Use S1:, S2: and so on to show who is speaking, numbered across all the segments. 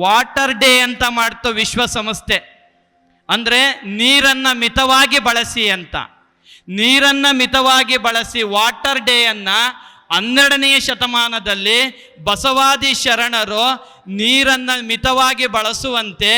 S1: Water day ಅಂತ ಮಾಡ್ತು ವಿಶ್ವಸಂಸ್ಥೆ. ಅಂದರೆ ನೀರನ್ನು ಮಿತವಾಗಿ ಬಳಸಿ ಅಂತ. ನೀರನ್ನು ಮಿತವಾಗಿ ಬಳಸಿ ವಾಟರ್ ಡೇಯನ್ನು ಹನ್ನೆರಡನೆಯ ಶತಮಾನದಲ್ಲಿ ಬಸವಾದಿ ಶರಣರು ನೀರನ್ನು ಮಿತವಾಗಿ ಬಳಸುವಂತೆ,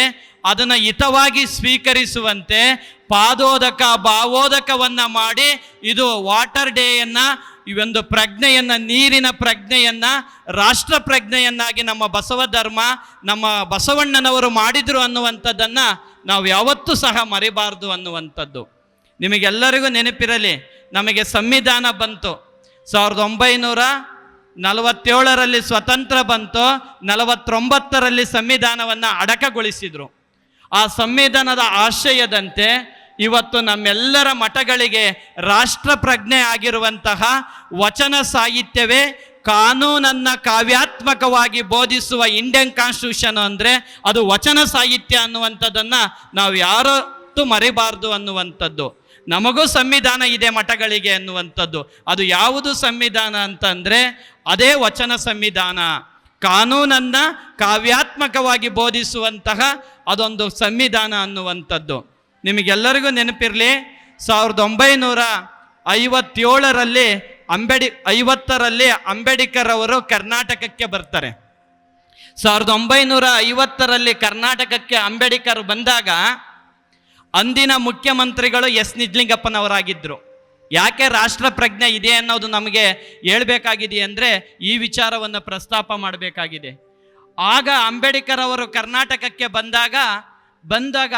S1: ಅದನ್ನು ಹಿತವಾಗಿ ಸ್ವೀಕರಿಸುವಂತೆ, ಪಾದೋದಕ, ಭಾವೋದಕವನ್ನು ಮಾಡಿ ಇದು ವಾಟರ್ ಡೇಯನ್ನು ಈ ಒಂದು ಪ್ರಜ್ಞೆಯನ್ನು, ನೀರಿನ ಪ್ರಜ್ಞೆಯನ್ನು, ರಾಷ್ಟ್ರ ಪ್ರಜ್ಞೆಯನ್ನಾಗಿ ನಮ್ಮ ಬಸವ ಧರ್ಮ, ನಮ್ಮ ಬಸವಣ್ಣನವರು ಮಾಡಿದರು ಅನ್ನುವಂಥದ್ದನ್ನು ನಾವು ಯಾವತ್ತೂ ಸಹ ಮರಿಬಾರ್ದು ಅನ್ನುವಂಥದ್ದು. ನಿಮಗೆಲ್ಲರಿಗೂ ನೆನಪಿರಲಿ, ನಮಗೆ ಸಂವಿಧಾನ ಬಂತು. ಸಾವಿರದ ಒಂಬೈನೂರ ನಲವತ್ತೇಳರಲ್ಲಿ ಸ್ವತಂತ್ರ ಬಂತು, ನಲವತ್ತೊಂಬತ್ತರಲ್ಲಿ ಸಂವಿಧಾನವನ್ನು ಅಡಕಗೊಳಿಸಿದರು. ಆ ಸಂವಿಧಾನದ ಆಶಯದಂತೆ ಇವತ್ತು ನಮ್ಮೆಲ್ಲರ ಮಠಗಳಿಗೆ ರಾಷ್ಟ್ರ ಪ್ರಜ್ಞೆ ಆಗಿರುವಂತಹ ವಚನ ಸಾಹಿತ್ಯವೇ ಕಾನೂನನ್ನು ಕಾವ್ಯಾತ್ಮಕವಾಗಿ ಬೋಧಿಸುವ ಇಂಡಿಯನ್ ಕಾನ್ಸ್ಟಿಟ್ಯೂಷನ್ ಅಂದರೆ ಅದು ವಚನ ಸಾಹಿತ್ಯ ಅನ್ನುವಂಥದ್ದನ್ನು ನಾವು ಯಾರತ್ತೂ ಮರಿಬಾರ್ದು ಅನ್ನುವಂಥದ್ದು. ನಮಗೂ ಸಂವಿಧಾನ ಇದೆ ಮಠಗಳಿಗೆ ಅನ್ನುವಂಥದ್ದು. ಅದು ಯಾವುದು ಸಂವಿಧಾನ ಅಂತಂದರೆ ಅದೇ ವಚನ ಸಂವಿಧಾನ. ಕಾನೂನನ್ನು ಕಾವ್ಯಾತ್ಮಕವಾಗಿ ಬೋಧಿಸುವಂತಹ ಅದೊಂದು ಸಂವಿಧಾನ ಅನ್ನುವಂಥದ್ದು. ನಿಮಗೆಲ್ಲರಿಗೂ ನೆನಪಿರಲಿ, ಸಾವಿರದ ಒಂಬೈನೂರ ಐವತ್ತೇಳರಲ್ಲಿ ಅಂಬೇಡಿ, ಐವತ್ತರಲ್ಲಿ ಅಂಬೇಡ್ಕರ್ ಅವರು ಕರ್ನಾಟಕಕ್ಕೆ ಬರ್ತಾರೆ. ಸಾವಿರದ ಒಂಬೈನೂರ ಐವತ್ತರಲ್ಲಿ ಕರ್ನಾಟಕಕ್ಕೆ ಅಂಬೇಡ್ಕರ್ ಬಂದಾಗ ಅಂದಿನ ಮುಖ್ಯಮಂತ್ರಿಗಳು ಎಸ್ ನಿಜ್ಲಿಂಗಪ್ಪನವರಾಗಿದ್ದರು ಯಾಕೆ ರಾಷ್ಟ್ರ ಪ್ರಜ್ಞೆ ಇದೆ ಅನ್ನೋದು ನಮಗೆ ಹೇಳಬೇಕಾಗಿದೆ ಅಂದರೆ ಈ ವಿಚಾರವನ್ನು ಪ್ರಸ್ತಾಪ ಮಾಡಬೇಕಾಗಿದೆ. ಆಗ ಅಂಬೇಡ್ಕರ್ ಅವರು ಕರ್ನಾಟಕಕ್ಕೆ ಬಂದಾಗ ಬಂದಾಗ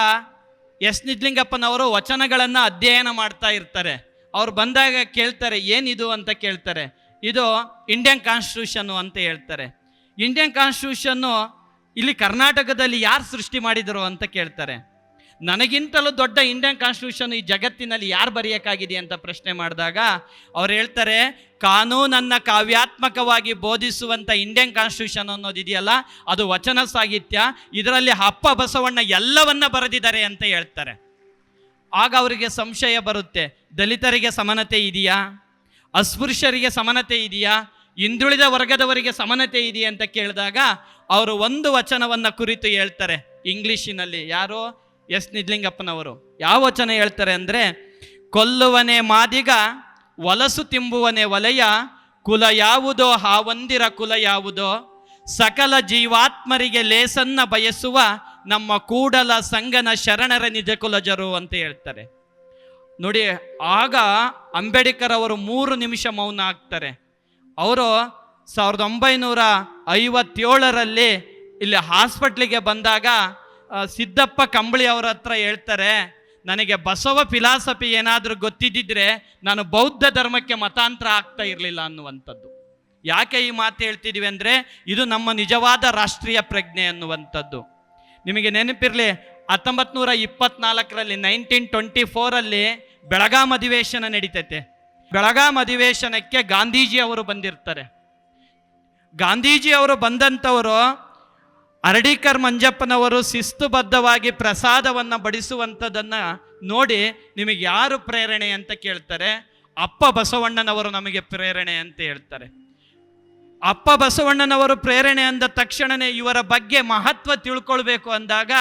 S1: ಎಸ್ ನಿಜ್ಲಿಂಗಪ್ಪನವರು ವಚನಗಳನ್ನು ಅಧ್ಯಯನ ಮಾಡ್ತಾ ಇರ್ತಾರೆ. ಅವ್ರು ಬಂದಾಗ ಕೇಳ್ತಾರೆ, ಏನಿದು ಅಂತ ಕೇಳ್ತಾರೆ. ಇದು ಇಂಡಿಯನ್ ಕಾನ್ಸ್ಟಿಟ್ಯೂಷನ್ನು ಅಂತ ಹೇಳ್ತಾರೆ. ಇಂಡಿಯನ್ ಕಾನ್ಸ್ಟಿಟ್ಯೂಷನ್ನು ಇಲ್ಲಿ ಕರ್ನಾಟಕದಲ್ಲಿ ಯಾರು ಸೃಷ್ಟಿ ಮಾಡಿದರು ಅಂತ ಕೇಳ್ತಾರೆ. ನನಗಿಂತಲೂ ದೊಡ್ಡ ಇಂಡಿಯನ್ ಕಾನ್ಸ್ಟಿಟ್ಯೂಷನ್ ಈ ಜಗತ್ತಿನಲ್ಲಿ ಯಾರು ಬರೆಯೋಕ್ಕಾಗಿದೆ ಅಂತ ಪ್ರಶ್ನೆ ಮಾಡಿದಾಗ, ಅವ್ರು ಹೇಳ್ತಾರೆ, ಕಾನೂನನ್ನು ಕಾವ್ಯಾತ್ಮಕವಾಗಿ ಬೋಧಿಸುವಂಥ ಇಂಡಿಯನ್ ಕಾನ್ಸ್ಟಿಟ್ಯೂಷನ್ ಅನ್ನೋದಿದೆಯಲ್ಲ ಅದು ವಚನ ಸಾಹಿತ್ಯ, ಇದರಲ್ಲಿ ಅಪ್ಪ ಬಸವಣ್ಣ ಎಲ್ಲವನ್ನ ಬರೆದಿದ್ದಾರೆ ಅಂತ ಹೇಳ್ತಾರೆ. ಆಗ ಅವರಿಗೆ ಸಂಶಯ ಬರುತ್ತೆ, ದಲಿತರಿಗೆ ಸಮಾನತೆ ಇದೆಯಾ? ಅಸ್ಪೃಶ್ಯರಿಗೆ ಸಮಾನತೆ ಇದೆಯಾ? ಹಿಂದುಳಿದ ವರ್ಗದವರಿಗೆ ಸಮಾನತೆ ಇದೆಯಾ? ಅಂತ ಕೇಳಿದಾಗ, ಅವರು ಒಂದು ವಚನವನ್ನು ಕುರಿತು ಹೇಳ್ತಾರೆ, ಇಂಗ್ಲಿಷಿನಲ್ಲಿ. ಯಾರು? ಎಸ್ ನಿಜಲಿಂಗಪ್ಪನವರು ಯಾವ ವಚನ ಹೇಳ್ತಾರೆ ಅಂದರೆ, ಕೊಲ್ಲುವನೇ ಮಾದಿಗ, ವಲಸು ತಿಂಬುವನೆ ವಲಯ, ಕುಲ ಯಾವುದೋ ಹಾವಂದಿರ ಕುಲ ಯಾವುದೋ, ಸಕಲ ಜೀವಾತ್ಮರಿಗೆ ಲೇಸನ್ನ ಬಯಸುವ ನಮ್ಮ ಕೂಡಲ ಸಂಗನ ಶರಣರ ನಿಜ ಕುಲಜರು ಅಂತ ಹೇಳ್ತಾರೆ. ನೋಡಿ, ಆಗ ಅಂಬೇಡ್ಕರ್ ಅವರು ಮೂರು ನಿಮಿಷ ಮೌನ ಆಗ್ತಾರೆ ಅವರು ಸಾವಿರದ ಒಂಬೈನೂರ ಐವತ್ತೇಳರಲ್ಲಿ ಇಲ್ಲಿ ಹಾಸ್ಪಿಟ್ಲಿಗೆ ಬಂದಾಗ ಸಿದ್ದಪ್ಪ ಕಂಬಳಿ ಅವರ ಹತ್ರ ಹೇಳ್ತಾರೆ, ನನಗೆ ಬಸವ ಫಿಲಾಸಫಿ ಏನಾದರೂ ಗೊತ್ತಿದ್ದಿದ್ರೆ ನಾನು ಬೌದ್ಧ ಧರ್ಮಕ್ಕೆ ಮತಾಂತರ ಆಗ್ತಾ ಇರಲಿಲ್ಲ ಅನ್ನುವಂಥದ್ದು. ಯಾಕೆ ಈ ಮಾತು ಹೇಳ್ತಿದ್ದೀವಿ ಅಂದರೆ, ಇದು ನಮ್ಮ ನಿಜವಾದ ರಾಷ್ಟ್ರೀಯ ಪ್ರಜ್ಞೆ ಅನ್ನುವಂಥದ್ದು. ನಿಮಗೆ ನೆನಪಿರಲಿ ಹತ್ತೊಂಬತ್ತು ನೂರ ಇಪ್ಪತ್ನಾಲ್ಕರಲ್ಲಿ ನೈನ್ಟೀನ್ ಟ್ವೆಂಟಿ ಫೋರಲ್ಲಿ ಬೆಳಗಾಂ ಅಧಿವೇಶನ ನಡೀತೈತೆ. ಬೆಳಗಾಂ ಅಧಿವೇಶನಕ್ಕೆ ಗಾಂಧೀಜಿ ಅವರು ಬಂದಿರ್ತಾರೆ. ಗಾಂಧೀಜಿ ಅವರು ಬಂದಂಥವರು ಅರಡೀಕರ್ ಮಂಜಪ್ಪನವರು ಶಿಸ್ತುಬದ್ಧವಾಗಿ ಪ್ರಸಾದವನ್ನು ಬಡಿಸುವಂಥದ್ದನ್ನು ನೋಡಿ ನಿಮಗೆ ಯಾರು ಪ್ರೇರಣೆ ಅಂತ ಕೇಳ್ತಾರೆ? ಅಪ್ಪ ಬಸವಣ್ಣನವರು ನಮಗೆ ಪ್ರೇರಣೆ ಅಂತ ಹೇಳ್ತಾರೆ. ಅಪ್ಪ ಬಸವಣ್ಣನವರು ಪ್ರೇರಣೆ ಅಂದ ತಕ್ಷಣನೇ ಇವರ ಬಗ್ಗೆ ಮಹತ್ವ ತಿಳ್ಕೊಳ್ಬೇಕು ಅಂದಾಗ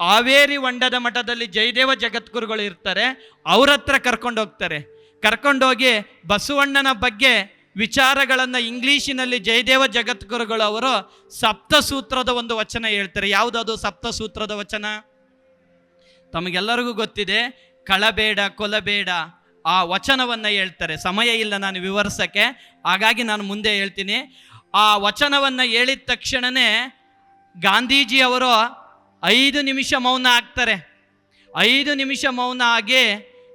S1: ಹಾವೇರಿ ಹೊಂಡದ ಮಠದಲ್ಲಿ ಜಯದೇವ ಜಗದ್ಗುರುಗಳು ಇರ್ತಾರೆ, ಅವ್ರ ಹತ್ರ ಕರ್ಕೊಂಡೋಗ್ತಾರೆ. ಕರ್ಕೊಂಡೋಗಿ ಬಸವಣ್ಣನ ಬಗ್ಗೆ ವಿಚಾರಗಳನ್ನು ಇಂಗ್ಲೀಷಿನಲ್ಲಿ ಜಯದೇವ ಜಗದ್ಗುರುಗಳು ಅವರು ಸಪ್ತಸೂತ್ರದ ಒಂದು ವಚನ ಹೇಳ್ತಾರೆ. ಯಾವುದದು ಸಪ್ತಸೂತ್ರದ ವಚನ? ತಮಗೆಲ್ಲರಿಗೂ ಗೊತ್ತಿದೆ, ಕಳಬೇಡ, ಕೊಲಬೇಡ ಆ ವಚನವನ್ನು ಹೇಳ್ತಾರೆ. ಸಮಯ ಇಲ್ಲ ನಾನು ವಿವರಿಸೋಕ್ಕೆ, ಹಾಗಾಗಿ ನಾನು ಮುಂದೆ ಹೇಳ್ತೀನಿ. ಆ ವಚನವನ್ನು ಹೇಳಿದ ತಕ್ಷಣವೇ ಗಾಂಧೀಜಿ ಅವರು ಐದು ನಿಮಿಷ ಮೌನ ಆಗ್ತಾರೆ ಐದು ನಿಮಿಷ ಮೌನ ಆಗಿ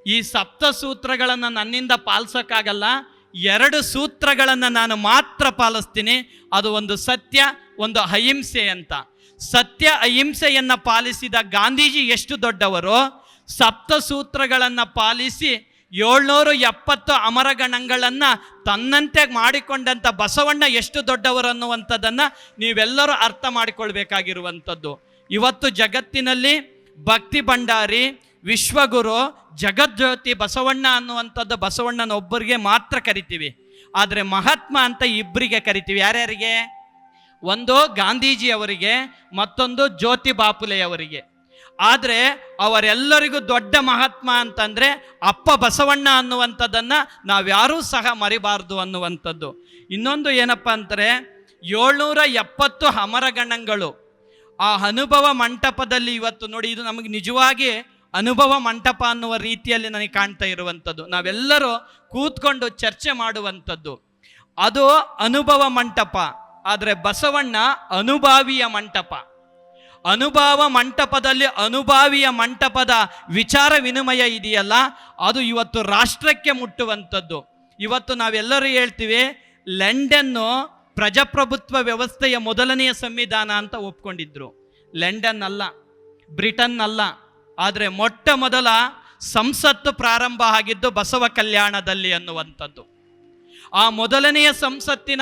S1: ಈ ಸಪ್ತಸೂತ್ರಗಳನ್ನು ನನ್ನಿಂದ ಪಾಲಿಸೋಕ್ಕಾಗಲ್ಲ. ಎರಡು ಸೂತ್ರಗಳನ್ನು ನಾನು ಮಾತ್ರ ಪಾಲಿಸ್ತೀನಿ. ಅದು ಒಂದು ಸತ್ಯ, ಒಂದು ಅಹಿಂಸೆ ಅಂತ. ಸತ್ಯ, ಅಹಿಂಸೆಯನ್ನು ಪಾಲಿಸಿದ ಗಾಂಧೀಜಿ ಎಷ್ಟು ದೊಡ್ಡವರು? ಸಪ್ತ ಸೂತ್ರಗಳನ್ನು ಪಾಲಿಸಿ ಏಳ್ನೂರು ಎಪ್ಪತ್ತು ಅಮರಗಣಗಳನ್ನು ತನ್ನಂತೆ ಮಾಡಿಕೊಂಡಂಥ ಬಸವಣ್ಣ ಎಷ್ಟು ದೊಡ್ಡವರು ಅನ್ನುವಂಥದ್ದನ್ನು ನೀವೆಲ್ಲರೂ ಅರ್ಥ ಮಾಡಿಕೊಳ್ಬೇಕಾಗಿರುವಂಥದ್ದು. ಇವತ್ತು ಜಗತ್ತಿನಲ್ಲಿ ಭಕ್ತಿ ಭಂಡಾರಿ ವಿಶ್ವಗುರು ಜಗಜ್ಯೋತಿ ಬಸವಣ್ಣ ಅನ್ನುವಂಥದ್ದು ಬಸವಣ್ಣನ ಒಬ್ಬರಿಗೆ ಮಾತ್ರ ಕರಿತೀವಿ. ಆದರೆ ಮಹಾತ್ಮ ಅಂತ ಇಬ್ಬರಿಗೆ ಕರಿತೀವಿ. ಯಾರ್ಯಾರಿಗೆ? ಒಂದು ಗಾಂಧೀಜಿಯವರಿಗೆ, ಮತ್ತೊಂದು ಜ್ಯೋತಿ ಬಾಪುಲೆಯವರಿಗೆ. ಆದರೆ ಅವರೆಲ್ಲರಿಗೂ ದೊಡ್ಡ ಮಹಾತ್ಮ ಅಂತಂದರೆ ಅಪ್ಪ ಬಸವಣ್ಣ ಅನ್ನುವಂಥದ್ದನ್ನ ನಾವ್ಯಾರೂ ಸಹ ಮರಿಬಾರ್ದು ಅನ್ನುವಂಥದ್ದು. ಇನ್ನೊಂದು ಏನಪ್ಪ ಅಂದರೆ ಏಳ್ನೂರ ಎಪ್ಪತ್ತು ಅಮರಗಣಗಳು. ಆ ಅನುಭವ ಮಂಟಪದಲ್ಲಿ ಇವತ್ತು ನೋಡಿ, ಇದು ನಮಗೆ ನಿಜವಾಗಿ ಅನುಭವ ಮಂಟಪ ಅನ್ನುವ ರೀತಿಯಲ್ಲಿ ನನಗೆ ಕಾಣ್ತಾ ಇರುವಂಥದ್ದು. ನಾವೆಲ್ಲರೂ ಕೂತ್ಕೊಂಡು ಚರ್ಚೆ ಮಾಡುವಂಥದ್ದು. ಅದು ಅನುಭವ ಮಂಟಪ, ಆದರೆ ಬಸವಣ್ಣ ಅನುಭಾವಿಯ ಮಂಟಪ. ಅನುಭವ ಮಂಟಪದಲ್ಲಿ ಅನುಭಾವಿಯ ಮಂಟಪದ ವಿಚಾರ ವಿನಿಮಯ ಇದೆಯಲ್ಲ, ಅದು ಇವತ್ತು ರಾಷ್ಟ್ರಕ್ಕೆ ಮುಟ್ಟುವಂಥದ್ದು. ಇವತ್ತು ನಾವೆಲ್ಲರೂ ಹೇಳ್ತೀವಿ, ಲಂಡನ್ನು ಪ್ರಜಾಪ್ರಭುತ್ವ ವ್ಯವಸ್ಥೆಯ ಮೊದಲನೆಯ ಸಂವಿಧಾನ ಅಂತ ಒಪ್ಕೊಂಡಿದ್ರು. ಲಂಡನ್ ಅಲ್ಲ ಬ್ರಿಟನ್ ಅಲ್ಲ ಆದರೆ ಮೊಟ್ಟ ಮೊದಲ ಸಂಸತ್ತು ಪ್ರಾರಂಭ ಆಗಿದ್ದು ಬಸವ ಕಲ್ಯಾಣದಲ್ಲಿ ಅನ್ನುವಂಥದ್ದು. ಆ ಮೊದಲನೆಯ ಸಂಸತ್ತಿನ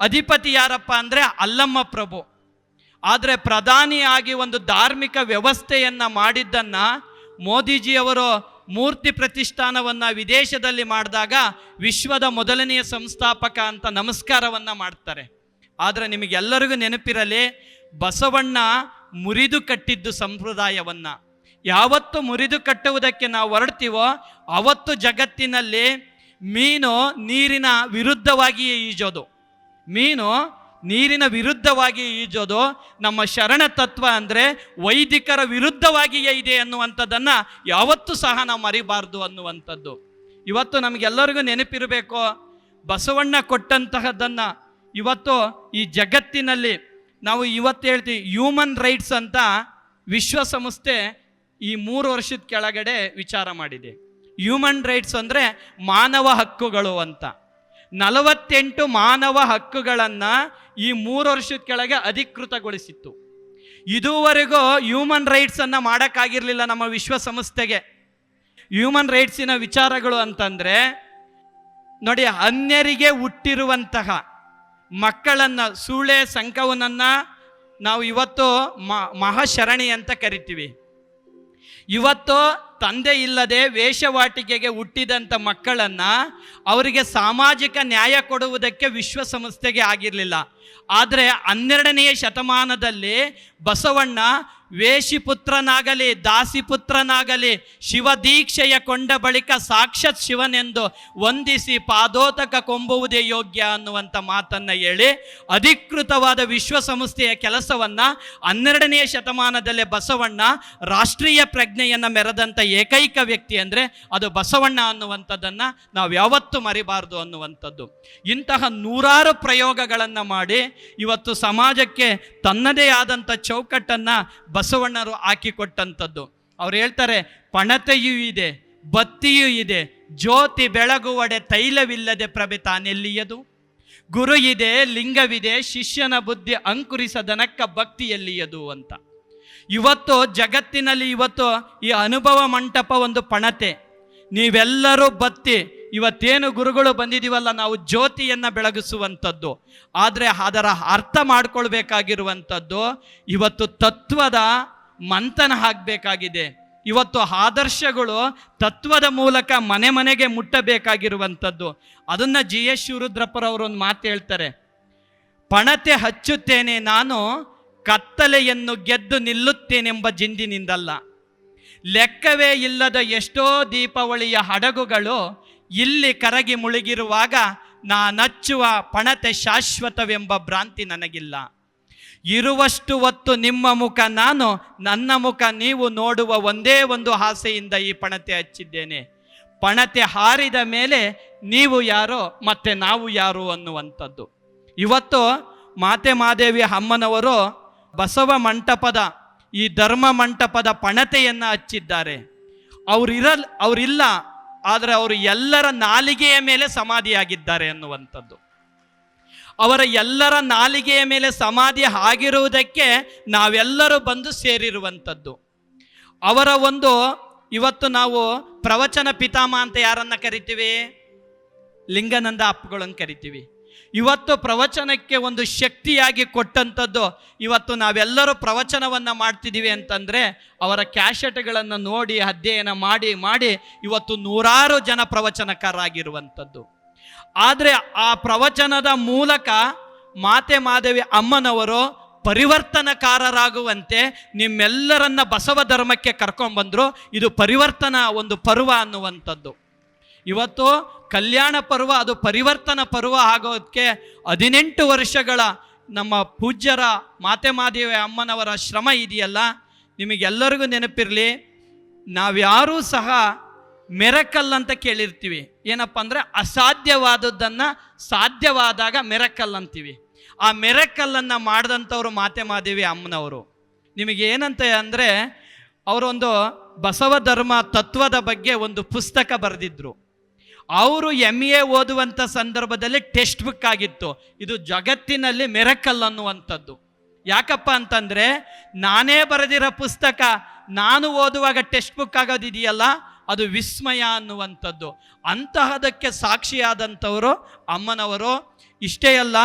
S1: ಅಧಿಪತಿ ಯಾರಪ್ಪ ಅಂದರೆ ಅಲ್ಲಮ್ಮ ಪ್ರಭು. ಆದರೆ ಪ್ರಧಾನಿಯಾಗಿ ಒಂದು ಧಾರ್ಮಿಕ ವ್ಯವಸ್ಥೆಯನ್ನು ಮಾಡಿದ್ದನ್ನು ಮೋದಿಜಿಯವರು ಮೂರ್ತಿ ಪ್ರತಿಷ್ಠಾನವನ್ನು ವಿದೇಶದಲ್ಲಿ ಮಾಡಿದಾಗ ವಿಶ್ವದ ಮೊದಲನೆಯ ಸಂಸ್ಥಾಪಕ ಅಂತ ನಮಸ್ಕಾರವನ್ನು ಮಾಡ್ತಾರೆ. ಆದರೆ ನಿಮಗೆಲ್ಲರಿಗೂ ನೆನಪಿರಲಿ, ಬಸವಣ್ಣ ಮುರಿದು ಕಟ್ಟಿದ್ದು ಸಂಪ್ರದಾಯವನ್ನು. ಯಾವತ್ತು ಮುರಿದು ಕಟ್ಟುವುದಕ್ಕೆ ನಾವು ಹೊರಡ್ತೀವೋ ಅವತ್ತು ಜಗತ್ತಿನಲ್ಲಿ ಮೀನು ನೀರಿನ ವಿರುದ್ಧವಾಗಿಯೇ ಈಜೋದು. ಮೀನು ನೀರಿನ ವಿರುದ್ಧವಾಗಿ ಈಜೋದು ನಮ್ಮ ಶರಣ ತತ್ವ ಅಂದರೆ ವೈದಿಕರ ವಿರುದ್ಧವಾಗಿಯೇ ಇದೆ ಅನ್ನುವಂಥದ್ದನ್ನು ಯಾವತ್ತೂ ಸಹ ನಾವು ಮರಿಬಾರ್ದು ಅನ್ನುವಂಥದ್ದು. ಇವತ್ತು ನಮಗೆಲ್ಲರಿಗೂ ನೆನಪಿರಬೇಕು, ಬಸವಣ್ಣ ಕೊಟ್ಟಂತಹದ್ದನ್ನು ಇವತ್ತು ಈ ಜಗತ್ತಿನಲ್ಲಿ ನಾವು ಇವತ್ತು ಹೇಳ್ತೀವಿ ಹ್ಯೂಮನ್ ರೈಟ್ಸ್ ಅಂತ ವಿಶ್ವಸಂಸ್ಥೆ ಈ ಮೂರು ವರ್ಷದ ಕೆಳಗಡೆ ವಿಚಾರ ಮಾಡಿದೆ. ಹ್ಯೂಮನ್ ರೈಟ್ಸ್ ಅಂದರೆ ಮಾನವ ಹಕ್ಕುಗಳು ಅಂತ. ನಲವತ್ತೆಂಟು ಮಾನವ ಹಕ್ಕುಗಳನ್ನು ಈ ಮೂರು ವರ್ಷದ ಕೆಳಗೆ ಅಧಿಕೃತಗೊಳಿಸಿತ್ತು. ಇದುವರೆಗೂ ಹ್ಯೂಮನ್ ರೈಟ್ಸನ್ನು ಮಾಡೋಕ್ಕಾಗಿರಲಿಲ್ಲ ನಮ್ಮ ವಿಶ್ವಸಂಸ್ಥೆಗೆ. ಹ್ಯೂಮನ್ ರೈಟ್ಸಿನ ವಿಚಾರಗಳು ಅಂತಂದರೆ, ನೋಡಿ, ಅನ್ಯರಿಗೆ ಹುಟ್ಟಿರುವಂತಹ ಮಕ್ಕಳನ್ನು ಸೂಳೆ ಸಂಕವನನ್ನು ನಾವು ಇವತ್ತು ಮಹಾಶರಣಿ ಅಂತ ಕರಿತೀವಿ. ಇವತ್ತು ತಂದೆ ಇಲ್ಲದೆ ವೇಷವಾಟಿಕೆಗೆ ಹುಟ್ಟಿದಂಥ ಮಕ್ಕಳನ್ನು ಅವರಿಗೆ ಸಾಮಾಜಿಕ ನ್ಯಾಯ ಕೊಡುವುದಕ್ಕೆ ವಿಶ್ವಸಂಸ್ಥೆಗೆ ಆಗಿರಲಿಲ್ಲ. ಆದರೆ ಹನ್ನೆರಡನೆಯ ಶತಮಾನದಲ್ಲಿ ಬಸವಣ್ಣ ವೇಷಿಪುತ್ರನಾಗಲಿ, ದಾಸಿಪುತ್ರನಾಗಲಿ ಶಿವದೀಕ್ಷೆಯ ಕೊಂಡ ಬಳಿಕ ಸಾಕ್ಷಾತ್ ಶಿವನೆಂದು ವಂದಿಸಿ ಪಾದೋತಕ ಕೊಂಬುವುದೇ ಯೋಗ್ಯ ಅನ್ನುವಂಥ ಮಾತನ್ನು ಹೇಳಿ ಅಧಿಕೃತವಾದ ವಿಶ್ವಸಂಸ್ಥೆಯ ಕೆಲಸವನ್ನು ಹನ್ನೆರಡನೆಯ ಶತಮಾನದಲ್ಲೇ ಬಸವಣ್ಣ ರಾಷ್ಟ್ರೀಯ ಪ್ರಜ್ಞೆಯನ್ನು ಮೆರೆದಂಥ ಏಕೈಕ ವ್ಯಕ್ತಿ ಅಂದರೆ ಅದು ಬಸವಣ್ಣ ಅನ್ನುವಂಥದ್ದನ್ನು ನಾವು ಯಾವತ್ತೂ ಮರಿಬಾರ್ದು ಅನ್ನುವಂಥದ್ದು. ಇಂತಹ ನೂರಾರು ಪ್ರಯೋಗಗಳನ್ನು ಮಾಡಿ ಇವತ್ತು ಸಮಾಜಕ್ಕೆ ತನ್ನದೇ ಆದಂಥ ಚೌಕಟ್ಟನ್ನು ಬಸವಣ್ಣರು ಹಾಕಿಕೊಟ್ಟಂಥದ್ದು. ಅವ್ರು ಹೇಳ್ತಾರೆ, ಪಣತೆಯೂ ಇದೆ, ಬತ್ತಿಯೂ ಇದೆ, ಜ್ಯೋತಿ ಬೆಳಗುವಡೆ ತೈಲವಿಲ್ಲದೆ ಪ್ರಭೆ ತಾನೆಲ್ಲಿಯದು ಗುರು ಇದೆ, ಲಿಂಗವಿದೆ, ಶಿಷ್ಯನ ಬುದ್ಧಿ ಅಂಕುರಿಸದನಕ್ಕ ಭಕ್ತಿಯಲ್ಲಿಯದು ಅಂತ. ಇವತ್ತು ಜಗತ್ತಿನಲ್ಲಿ ಇವತ್ತು ಈ ಅನುಭವ ಮಂಟಪ ಒಂದು ಪಣತೆ. ನೀವೆಲ್ಲರೂ ಬತ್ತಿ, ಇವತ್ತೇನು ಗುರುಗಳು ಬಂದಿದ್ದೀವಲ್ಲ ನಾವು ಜ್ಯೋತಿಯನ್ನು ಬೆಳಗಿಸುವಂಥದ್ದು. ಆದರೆ ಅದರ ಅರ್ಥ ಮಾಡ್ಕೊಳ್ಬೇಕಾಗಿರುವಂಥದ್ದು, ಇವತ್ತು ತತ್ವದ ಮಂಥನ ಆಗಬೇಕಾಗಿದೆ. ಇವತ್ತು ಆದರ್ಶಗಳು ತತ್ವದ ಮೂಲಕ ಮನೆ ಮನೆಗೆ ಮುಟ್ಟಬೇಕಾಗಿರುವಂಥದ್ದು. ಅದನ್ನು ಜಿ ಎಸ್ ಶಿವರುದ್ರಪ್ಪರವರು ಒಂದು ಮಾತು ಹೇಳ್ತಾರೆ. ಪಣತೆ ಹಚ್ಚುತ್ತೇನೆ ನಾನು ಕತ್ತಲೆಯನ್ನು ಗೆದ್ದು ನಿಲ್ಲುತ್ತೇನೆಂಬ ಜಿಂದಿನಿಂದಲ್ಲ. ಲೆಕ್ಕವೇ ಇಲ್ಲದ ಎಷ್ಟೋ ದೀಪಾವಳಿಯ ಹಡಗುಗಳು ಇಲ್ಲಿ ಕರಗಿ ಮುಳುಗಿರುವಾಗ ನಾನಚ್ಚುವ ಪಣತೆ ಶಾಶ್ವತವೆಂಬ ಭ್ರಾಂತಿ ನನಗಿಲ್ಲ. ಇರುವಷ್ಟು ಹೊತ್ತು ನಿಮ್ಮ ಮುಖ ನಾನು, ನನ್ನ ಮುಖ ನೀವು ನೋಡುವ ಒಂದೇ ಒಂದು ಆಸೆಯಿಂದ ಈ ಪಣತೆ ಹಚ್ಚಿದ್ದೇನೆ. ಪಣತೆ ಹಾರಿದ ಮೇಲೆ ನೀವು ಯಾರೋ, ಮತ್ತೆ ನಾವು ಯಾರು ಅನ್ನುವಂಥದ್ದು. ಇವತ್ತು ಮಾತೆ ಮಾದೇವಿ ಅಮ್ಮನವರು ಬಸವ ಮಂಟಪದ, ಈ ಧರ್ಮ ಮಂಟಪದ ಪಣತೆಯನ್ನು ಹಚ್ಚಿದ್ದಾರೆ. ಅವರಿರಲ್, ಅವರಿಲ್ಲ, ಆದರೆ ಅವರು ಎಲ್ಲರ ನಾಲಿಗೆಯ ಮೇಲೆ ಸಮಾಧಿಯಾಗಿದ್ದಾರೆ ಅನ್ನುವಂಥದ್ದು. ಅವರ ಎಲ್ಲರ ನಾಲಿಗೆಯ ಮೇಲೆ ಸಮಾಧಿ ಆಗಿರುವುದಕ್ಕೆ ನಾವೆಲ್ಲರೂ ಬಂದು ಸೇರಿರುವಂಥದ್ದು. ಅವರ ಒಂದು, ಇವತ್ತು ನಾವು ಪ್ರವಚನ ಪಿತಾಮ ಅಂತ ಯಾರನ್ನ ಕರಿತೀವಿ? ಲಿಂಗನಂದ ಅಪ್ಪಗಳನ್ನು ಕರಿತೀವಿ. ಇವತ್ತು ಪ್ರವಚನಕ್ಕೆ ಒಂದು ಶಕ್ತಿಯಾಗಿ ಕೊಟ್ಟಂಥದ್ದು ಇವತ್ತು ನಾವೆಲ್ಲರೂ ಪ್ರವಚನವನ್ನು ಮಾಡ್ತಿದ್ದೀವಿ ಅಂತಂದರೆ ಅವರ ಕ್ಯಾಶೆಟ್ಗಳನ್ನು ನೋಡಿ, ಅಧ್ಯಯನ ಮಾಡಿ ಮಾಡಿ ಇವತ್ತು ನೂರಾರು ಜನ ಪ್ರವಚನಕಾರರಾಗಿರುವಂಥದ್ದು. ಆದರೆ ಆ ಪ್ರವಚನದ ಮೂಲಕ ಮಾತೆ ಮಾಧವಿ ಅಮ್ಮನವರು ಪರಿವರ್ತನಕಾರರಾಗುವಂತೆ ನಿಮ್ಮೆಲ್ಲರನ್ನ ಬಸವ ಧರ್ಮಕ್ಕೆ ಕರ್ಕೊಂಡ್ಬಂದ್ರು, ಇದು ಪರಿವರ್ತನಾ ಒಂದು ಪರ್ವ ಅನ್ನುವಂಥದ್ದು. ಇವತ್ತು ಕಲ್ಯಾಣ ಪರ್ವ, ಅದು ಪರಿವರ್ತನ ಪರ್ವ ಆಗೋದಕ್ಕೆ ಹದಿನೆಂಟು ವರ್ಷಗಳ ನಮ್ಮ ಪೂಜ್ಯರ ಮಾತೆ ಮಾದೇವಿ ಅಮ್ಮನವರ ಶ್ರಮ ಇದೆಯಲ್ಲ? ನಿಮಗೆಲ್ಲರಿಗೂ ನೆನಪಿರಲಿ, ನಾವ್ಯಾರೂ ಸಹ ಮೆರಕಲ್ ಅಂತ ಕೇಳಿರ್ತೀವಿ. ಏನಪ್ಪ ಅಂದರೆ ಅಸಾಧ್ಯವಾದದ್ದನ್ನು ಸಾಧ್ಯವಾದಾಗ ಮೆರಕಲ್ ಅಂತೀವಿ. ಆ ಮೆರಕಲ್ಲನ್ನು ಮಾಡಿದಂಥವ್ರು ಮಾತೆ ಮಾದೇವಿ ಅಮ್ಮನವರು. ನಿಮಗೆ ಏನಂತ ಅಂದರೆ, ಅವರೊಂದು ಬಸವ ಧರ್ಮ ತತ್ವದ ಬಗ್ಗೆ ಒಂದು ಪುಸ್ತಕ ಬರೆದಿದ್ರು. ಅವರು ಎಂ ಎ ಓದುವಂಥ ಸಂದರ್ಭದಲ್ಲಿ ಟೆಸ್ಟ್ ಬುಕ್ ಆಗಿತ್ತು. ಇದು ಜಗತ್ತಿನಲ್ಲಿ ಮೆರಕಲ್ ಅನ್ನುವಂಥದ್ದು. ಯಾಕಪ್ಪ ಅಂತಂದರೆ, ನಾನೇ ಬರೆದಿರೋ ಪುಸ್ತಕ ನಾನು ಓದುವಾಗ ಟೆಕ್ಸ್ಟ್ ಬುಕ್ ಆಗೋದಿದೆಯಲ್ಲ, ಅದು ವಿಸ್ಮಯ ಅನ್ನುವಂಥದ್ದು. ಅಂತಹದಕ್ಕೆ ಸಾಕ್ಷಿಯಾದಂಥವರು ಅಮ್ಮನವರು. ಇಷ್ಟೇ ಅಲ್ಲ,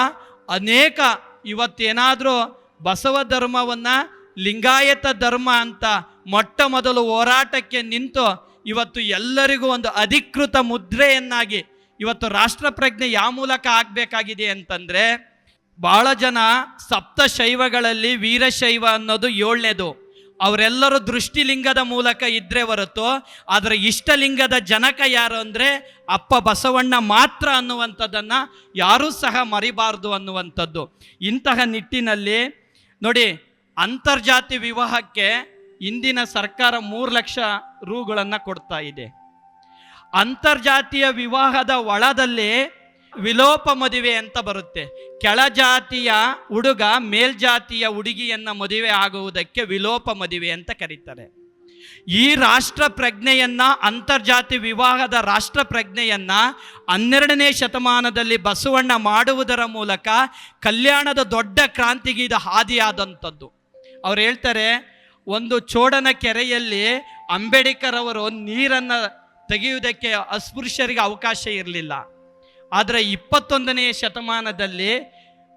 S1: ಅನೇಕ ಇವತ್ತೇನಾದರೂ ಬಸವ ಧರ್ಮವನ್ನು ಲಿಂಗಾಯತ ಧರ್ಮ ಅಂತ ಮೊಟ್ಟ ಮೊದಲು ಹೋರಾಟಕ್ಕೆ ನಿಂತು ಇವತ್ತು ಎಲ್ಲರಿಗೂ ಒಂದು ಅಧಿಕೃತ ಮುದ್ರೆಯನ್ನಾಗಿ ಇವತ್ತು ರಾಷ್ಟ್ರ ಪ್ರಜ್ಞೆ ಯಾವ ಮೂಲಕ ಆಗಬೇಕಾಗಿದೆ ಅಂತಂದರೆ ಬಹಳ ಜನ ಸಪ್ತಶೈವಗಳಲ್ಲಿ ವೀರಶೈವ ಅನ್ನೋದು ಏಳನೇದು. ಅವರೆಲ್ಲರೂ ದೃಷ್ಟಿಲಿಂಗದ ಮೂಲಕ ಇದ್ರೆ ಹೊರತು ಅದರ ಇಷ್ಟಲಿಂಗದ ಜನಕ ಯಾರು ಅಂದರೆ ಅಪ್ಪ ಬಸವಣ್ಣ ಮಾತ್ರ ಅನ್ನುವಂಥದ್ದನ್ನು ಯಾರೂ ಸಹ ಮರಿಬಾರ್ದು ಅನ್ನುವಂಥದ್ದು. ಇಂತಹ ನಿಟ್ಟಿನಲ್ಲಿ ನೋಡಿ ಅಂತರ್ಜಾತಿ ವಿವಾಹಕ್ಕೆ ಇಂದಿನ ಸರ್ಕಾರ ಮೂರು ಲಕ್ಷ ರೂಗಳನ್ನು ಕೊಡ್ತಾ ಇದೆ. ಅಂತರ್ಜಾತಿಯ ವಿವಾಹದ ಒಳದಲ್ಲಿ ವಿಲೋಪ ಮದುವೆ ಅಂತ ಬರುತ್ತೆ. ಕೆಳಜಾತಿಯ ಹುಡುಗ ಮೇಲ್ಜಾತಿಯ ಹುಡುಗಿಯನ್ನ ಮದುವೆ ಆಗುವುದಕ್ಕೆ ವಿಲೋಪ ಮದುವೆ ಅಂತ ಕರೀತಾರೆ. ಈ ರಾಷ್ಟ್ರ ಪ್ರಜ್ಞೆಯನ್ನು ಅಂತರ್ಜಾತಿ ವಿವಾಹದ ರಾಷ್ಟ್ರ ಪ್ರಜ್ಞೆಯನ್ನು ಹನ್ನೆರಡನೇ ಶತಮಾನದಲ್ಲಿ ಬಸವಣ್ಣ ಮಾಡುವುದರ ಮೂಲಕ ಕಲ್ಯಾಣದ ದೊಡ್ಡ ಕ್ರಾಂತಿಗೆ ಇದು ಹಾದಿಯಾದಂಥದ್ದು. ಅವ್ರು ಹೇಳ್ತಾರೆ ಒಂದು ಚೋಡನ ಕೆರೆಯಲ್ಲಿ ಅಂಬೇಡ್ಕರ್ ಅವರು ನೀರನ್ನು ತೆಗೆಯುವುದಕ್ಕೆ ಅಸ್ಪೃಶ್ಯರಿಗೆ ಅವಕಾಶ ಇರಲಿಲ್ಲ. ಆದರೆ ಇಪ್ಪತ್ತೊಂದನೆಯ ಶತಮಾನದಲ್ಲಿ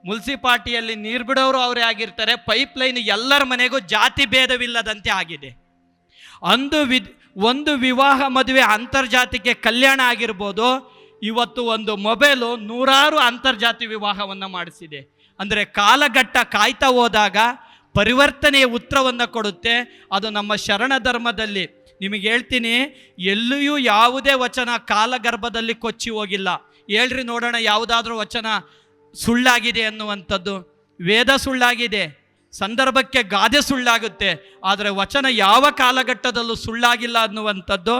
S1: ಮುನ್ಸಿಪಾಲ್ಟಿಯಲ್ಲಿ ನೀರು ಬಿಡೋರು ಅವರೇ ಆಗಿರ್ತಾರೆ, ಪೈಪ್ ಲೈನ್ ಎಲ್ಲರ ಮನೆಗೂ ಜಾತಿ ಭೇದವಿಲ್ಲದಂತೆ ಆಗಿದೆ. ಅಂದು ವಿ ಒಂದು ವಿವಾಹ ಮದುವೆ ಅಂತರ್ಜಾತಿಗೆ ಕಲ್ಯಾಣ ಆಗಿರ್ಬೋದು, ಇವತ್ತು ಒಂದು ಮೊಬೈಲು ನೂರಾರು ಅಂತರ್ಜಾತಿ ವಿವಾಹವನ್ನು ಮಾಡಿಸಿದೆ. ಅಂದರೆ ಕಾಲಘಟ್ಟ ಕಾಯ್ತಾ ಹೋದಾಗ ಪರಿವರ್ತನೆಯ ಉತ್ತರವನ್ನು ಕೊಡುತ್ತೆ. ಅದು ನಮ್ಮ ಶರಣ ಧರ್ಮದಲ್ಲಿ ನಿಮಗೆ ಹೇಳ್ತೀನಿ, ಎಲ್ಲಿಯೂ ಯಾವುದೇ ವಚನ ಕಾಲಗರ್ಭದಲ್ಲಿ ಕೊಚ್ಚಿ ಹೋಗಿಲ್ಲ. ಹೇಳ್ರಿ ನೋಡೋಣ ಯಾವುದಾದ್ರೂ ವಚನ ಸುಳ್ಳಾಗಿದೆ ಅನ್ನುವಂಥದ್ದು. ವೇದ ಸುಳ್ಳಾಗಿದೆ. ಸಂದರ್ಭಕ್ಕೆ ಗಾದೆ ಸುಳ್ಳಾಗುತ್ತೆ. ಆದರೆ ವಚನ ಯಾವ ಕಾಲಘಟ್ಟದಲ್ಲೂ ಸುಳ್ಳಾಗಿಲ್ಲ ಅನ್ನುವಂಥದ್ದು.